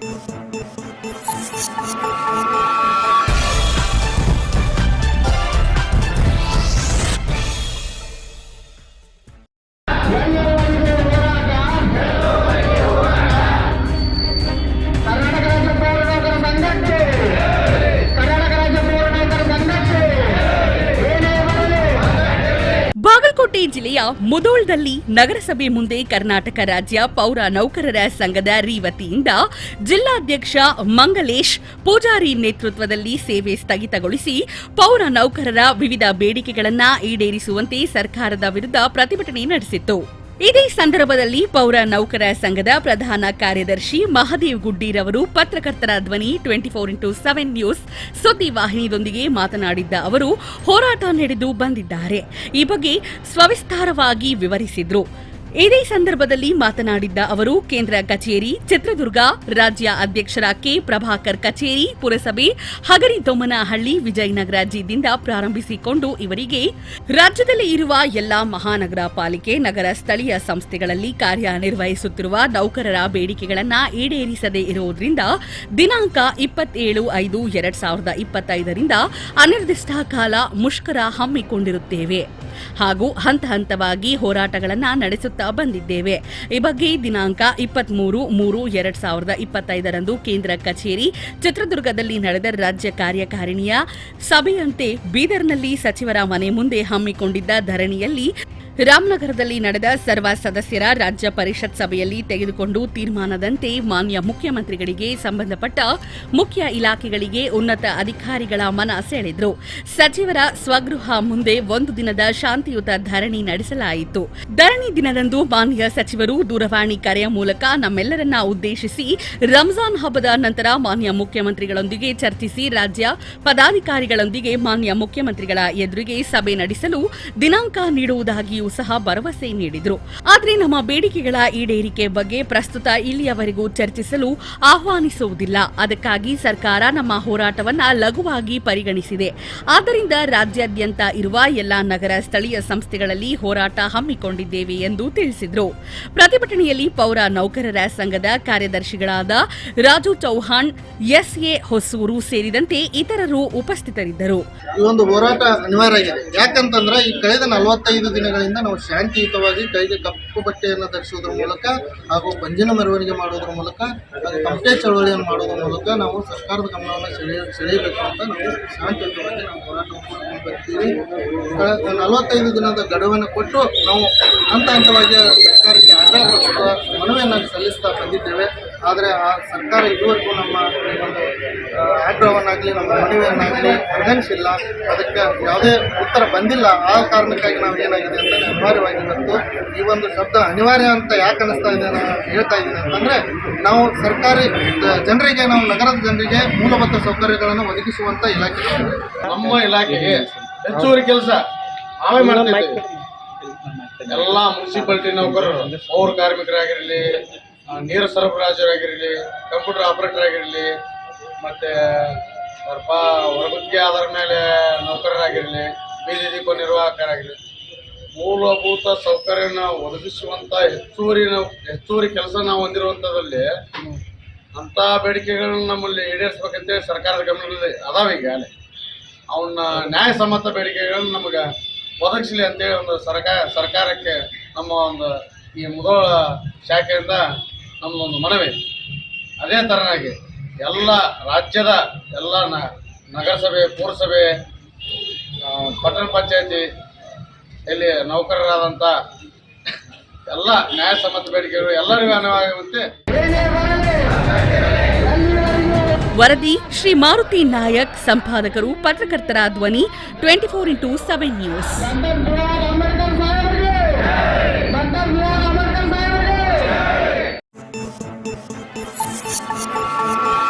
Thank you. Bagalkot ಜಿಲ್ಲೆಯ ಮುದೋಳ್ದಲ್ಲಿ ನಗರಸಭೆ ಮುಂದೆ ಕರ್ನಾಟಕ ರಾಜ್ಯ ಪೌರ ನೌಕರರ ಸಂಘದ ರಿ ವತಿಯಿಂದ ಜಿಲ್ಲಾಧ್ಯಕ್ಷ ಮಂಗಲೇಶ್ ಪೂಜಾರಿ ನೇತೃತ್ವದಲ್ಲಿ ಸೇವೆ ಸ್ಥಗಿತಗೊಳಿಸಿ ಪೌರ ನೌಕರರ ವಿವಿಧ ಬೇಡಿಕೆಗಳನ್ನ ಈಡೇರಿಸುವಂತೆ ಸರ್ಕಾರದ ವಿರುದ್ಧ ಪ್ರತಿಭಟನೆ ನಡೆಸಿತ್ತು. ಇದೇ ಸಂದರ್ಭದಲ್ಲಿ ಪೌರ ನೌಕರ ಸಂಘದ ಪ್ರಧಾನ ಕಾರ್ಯದರ್ಶಿ ಮಹದೇವ್ ಅವರು ಪತ್ರಕರ್ತರ ಧ್ವನಿ twenty four into seven news ಸುದ್ದಿ ವಾಹಿನಿಯೊಂದಿಗೆ ಮಾತನಾಡಿದ್ದ ಅವರು ಹೋರಾಟ ನಡೆದು ಬಂದಿದ್ದಾರೆ. ಈ ಬಗ್ಗೆ ಸ್ವವಿಸ್ತಾರವಾಗಿ ವಿವರಿಸಿದ್ರು. ಇದೇ ಸಂದರ್ಭದಲ್ಲಿ ಮಾತನಾಡಿದ್ದ ಅವರು, ಕೇಂದ್ರ ಕಚೇರಿ, ಚಿತ್ರದುರ್ಗ, ರಾಜ್ಯ ಅಧ್ಯಕ್ಷರ ಕೆ. ಪ್ರಭಾಕರ್ ಕಚೇರಿ, ಪುರಸಭೆ, ಹಗರಿದೊಮ್ಮನಹಳ್ಳಿ, ವಿಜಯನಗರ ಜಿದಿಂದ ಪ್ರಾರಂಭಿಸಿಕೊಂಡು ಇವರಿಗೆ ರಾಜ್ಯದಲ್ಲಿ ಇರುವ ಎಲ್ಲಾ ಮಹಾನಗರ ಪಾಲಿಕೆ, ನಗರ ಸ್ಥಳೀಯ ಸಂಸ್ಥೆಗಳಲ್ಲಿ ಕಾರ್ಯನಿರ್ವಹಿಸುತ್ತಿರುವ ನೌಕರರ ಬೇಡಿಕೆಗಳನ್ನು ಈಡೇರಿಸದೇ ಇರುವುದರಿಂದ ದಿನಾಂಕ ಇಪ್ಪತ್ತೇಳು ಐದು ಎರಡ್ ಸಾವಿರದ ಇಪ್ಪತ್ತೈದರಿಂದ ಅನಿರ್ದಿಷ್ಟ ಕಾಲ ಮುಷ್ಕರ ಹಮ್ಮಿಕೊಂಡಿರುತ್ತೇವೆ. ಹಾಗೂ ಹಂತ ಹಂತವಾಗಿ ಹೋರಾಟಗಳನ್ನ ನಡೆಸುತ್ತಾ ಬಂದಿದ್ದೇವೆ. ಈ ಬಗ್ಗೆ ದಿನಾಂಕ ಇಪ್ಪತ್ಮೂರು ಮೂರು ಎರಡ್ ಸಾವಿರದ ಇಪ್ಪತ್ತೈದರಂದು ಕೇಂದ್ರ ಕಚೇರಿ ಚಿತ್ರದುರ್ಗದಲ್ಲಿ ನಡೆದ ರಾಜ್ಯ ಕಾರ್ಯಕಾರಿಣಿಯ ಸಭೆಯಂತೆ ಬೀದರ್ನಲ್ಲಿ ಸಚಿವರ ಮನೆ ಮುಂದೆ ಹಮ್ಮಿಕೊಂಡಿದ್ದ ಧರಣಿಯಲ್ಲಿ ರಾಮನಗರದಲ್ಲಿ ನಡೆದ ಸರ್ವ ಸದಸ್ಯರ ರಾಜ್ಯ ಪರಿಷತ್ ಸಭೆಯಲ್ಲಿ ತೆಗೆದುಕೊಂಡು ತೀರ್ಮಾನದಂತೆ ಮಾನ್ಯ ಮುಖ್ಯಮಂತ್ರಿಗಳಿಗೆ ಸಂಬಂಧಪಟ್ಟ ಮುಖ್ಯ ಇಲಾಖೆಗಳಿಗೆ ಉನ್ನತ ಅಧಿಕಾರಿಗಳ ಮನ ಸೆಳೆದ್ರು. ಸಚಿವರ ಸ್ವಗೃಹ ಮುಂದೆ ಒಂದು ದಿನದ ಶಾಂತಿಯುತ ಧರಣಿ ನಡೆಸಲಾಯಿತು. ಧರಣಿ ದಿನದಂದು ಮಾನ್ಯ ಸಚಿವರು ದೂರವಾಣಿ ಕರೆಯ ಮೂಲಕ ನಮ್ಮೆಲ್ಲರನ್ನ ಉದ್ದೇಶಿಸಿ ರಂಜಾನ್ ಹಬ್ಬದ ನಂತರ ಮಾನ್ಯ ಮುಖ್ಯಮಂತ್ರಿಗಳೊಂದಿಗೆ ಚರ್ಚಿಸಿ ರಾಜ್ಯ ಪದಾಧಿಕಾರಿಗಳೊಂದಿಗೆ ಮಾನ್ಯ ಮುಖ್ಯಮಂತ್ರಿಗಳ ಎದುರಿಗೆ ಸಭೆ ನಡೆಸಲು ದಿನಾಂಕ ನೀಡುವುದಾಗಿಯೂ ಸಹ ಭರವಸೆ ನೀಡಿದ್ರು. ಆದರೆ ನಮ್ಮ ಬೇಡಿಕೆಗಳ ಈಡೇರಿಕೆ ಬಗ್ಗೆ ಪ್ರಸ್ತುತ ಇಲ್ಲಿಯವರೆಗೂ ಚರ್ಚಿಸಲು ಆಹ್ವಾನಿಸುವುದಿಲ್ಲ. ಅದಕ್ಕಾಗಿ ಸರ್ಕಾರ ನಮ್ಮ ಹೋರಾಟವನ್ನು ಲಘುವಾಗಿ ಪರಿಗಣಿಸಿದೆ. ಆದ್ದರಿಂದ ರಾಜ್ಯಾದ್ಯಂತ ಇರುವ ಎಲ್ಲಾ ನಗರ ಸ್ಥಳೀಯ ಸಂಸ್ಥೆಗಳಲ್ಲಿ ಹೋರಾಟ ಹಮ್ಮಿಕೊಂಡಿದ್ದೇವೆ ಎಂದು ತಿಳಿಸಿದರು. ಪ್ರತಿಭಟನೆಯಲ್ಲಿ ಪೌರ ನೌಕರರ ಸಂಘದ ಕಾರ್ಯದರ್ಶಿಗಳಾದ ರಾಜು ಚೌಹಾಣ್, ಎಸ್ಎ ಹೊಸೂರು ಸೇರಿದಂತೆ ಇತರರು ಉಪಸ್ಥಿತರಿದ್ದರು. ಹೋರಾಟ ಅನಿವಾರ್ಯ ಯಾಕಂತಂದ್ರೆ ಈ ಕಳೆದ ನಲವತ್ತೈದು ದಿನಗಳಿಂದ ನಾವು ಶಾಂತಿಯುತವಾಗಿ ಕೈಗೆ ಕಪ್ಪು ಬಟ್ಟೆಯನ್ನು ಧರಿಸುವುದರ ಮೂಲಕ ಹಾಗೂ ಪಂಜಿನ ಮೆರವಣಿಗೆ ಮಾಡುವುದರ ಮೂಲಕ ಹಾಗೂ ತಮಟೆ ಚಳವಳಿಯನ್ನು ಮಾಡುವುದರ ಮೂಲಕ ನಾವು ಸರ್ಕಾರದ ಗಮನವನ್ನು ಸೆಳೆಯ ಸೆಳೆಯಬೇಕು ಅಂತ ನಾವು ಶಾಂತಿಯುತವಾಗಿ ನಾವು ಹೋರಾಟವನ್ನು ಬರ್ತೀವಿ. ನಲವತ್ತೈದು ದಿನದ ಗಡುವನ್ನು ಕೊಟ್ಟು ನಾವು ಹಂತ ಹಂತವಾಗಿ ಸರ್ಕಾರಕ್ಕೆ ಆಗ್ರಹಪಡಿಸುವ ಮನವಿಯನ್ನು ಸಲ್ಲಿಸ್ತಾ ಬಂದಿದ್ದೇವೆ. ಆದರೆ ಆ ಸರ್ಕಾರ ಇದುವರೆಗೂ ನಮ್ಮ ಈ ಒಂದು ಆಗ್ರಹವನ್ನಾಗಲಿ, ನಮ್ಮ ಮನವಿಯನ್ನಾಗಲಿ ಪರಿಗಣಿಸಿಲ್ಲ ಅದಕ್ಕೆ ಯಾವುದೇ ಉತ್ತರ ಬಂದಿಲ್ಲ. ಆ ಕಾರಣಕ್ಕಾಗಿ ನಾವು ಏನಾಗಿದೆ ಅಂತ ಅನಿವಾರ್ಯವಾಗಿ ಇವತ್ತು ಈ ಒಂದು ಶಬ್ದ ಅನಿವಾರ್ಯ ಅಂತ ಯಾಕೆ ಅನ್ನಿಸ್ತಾ ಇದೆ ಹೇಳ್ತಾ ಇದ್ದೀನಿ ಅಂತಂದರೆ, ನಾವು ಸರ್ಕಾರಿ ಜನರಿಗೆ, ನಾವು ನಗರದ ಜನರಿಗೆ ಮೂಲಭೂತ ಸೌಕರ್ಯಗಳನ್ನು ಒದಗಿಸುವಂಥ ಇಲಾಖೆ. ನಮ್ಮ ಇಲಾಖೆಗೆ ಹೆಚ್ಚುವರಿ ಕೆಲಸ ನಾವೇ ಮಾಡ್ತಾ ಎಲ್ಲ ಮುನ್ಸಿಪಾಲ್ಟಿ ನೌಕರರು, ಅವ್ರ ಕಾರ್ಮಿಕರಾಗಿರಲಿ ನೀರು ಸರಬರಾಜರಾಗಿರಲಿ ಕಂಪ್ಯೂಟರ್ ಆಪರೇಟರ್ ಆಗಿರಲಿ, ಮತ್ತೆ ಸ್ವಲ್ಪ ಹೊರಗುತ್ತಿಗೆ ಆಧಾರ ಮೇಲೆ ನೌಕರರಾಗಿರಲಿ ಬೀದಿ ದೀಪ ನಿರ್ವಾಹಕರಾಗಿರಲಿ, ಮೂಲಭೂತ ಸೌಕರ್ಯನ ಒದಗಿಸುವಂತ ಹೆಚ್ಚುವರಿ ನಾವು, ಹೆಚ್ಚುವರಿ ಕೆಲಸ ನಾವು ಹೊಂದಿರುವಂಥದ್ರಲ್ಲಿ ಅಂಥ ಬೇಡಿಕೆಗಳನ್ನ ನಮ್ಮಲ್ಲಿ ಈಡೇರಿಸ್ಬೇಕಂತೇಳಿ ಸರ್ಕಾರದ ಗಮನದಲ್ಲಿ ಅದಾವ ಈಗ ಅಲ್ಲಿ. ಅವನ್ನ ನ್ಯಾಯಸಮ್ಮತ ಬೇಡಿಕೆಗಳನ್ನ ನಮಗೆ ಒದಗಿಸಲಿ ಅಂತೇಳಿ ಒಂದು ಸರ್ಕಾರ, ಸರ್ಕಾರಕ್ಕೆ ನಮ್ಮ ಒಂದು ಈ ಮುಧೋಳ ಶಾಖೆಯಿಂದ ನಮ್ಮದೊಂದು ಮನವಿ. ಅದೇ ಥರನಾಗಿ ಎಲ್ಲ ರಾಜ್ಯದ ಎಲ್ಲ ನ ನಗರಸಭೆ ಪುರಸಭೆ ಪಟ್ಟಣ ಪಂಚಾಯತಿ ಇಲ್ಲಿ ನೌಕರರಾದಂಥ ಎಲ್ಲ ನ್ಯಾಯಸಮ್ಮತ ಬೇಡಿಕೆಗಳು ಎಲ್ಲರಿಗೂ ಅನ್ವಯವಾಗುವಂತೆ ವರದಿ ಶ್ರೀ ಮಾರುತಿ ನಾಯಕ್ ಸಂಪಾದಕರು ಪತ್ರಕರ್ತರ ಧ್ವನಿ twenty four into seven news. フード!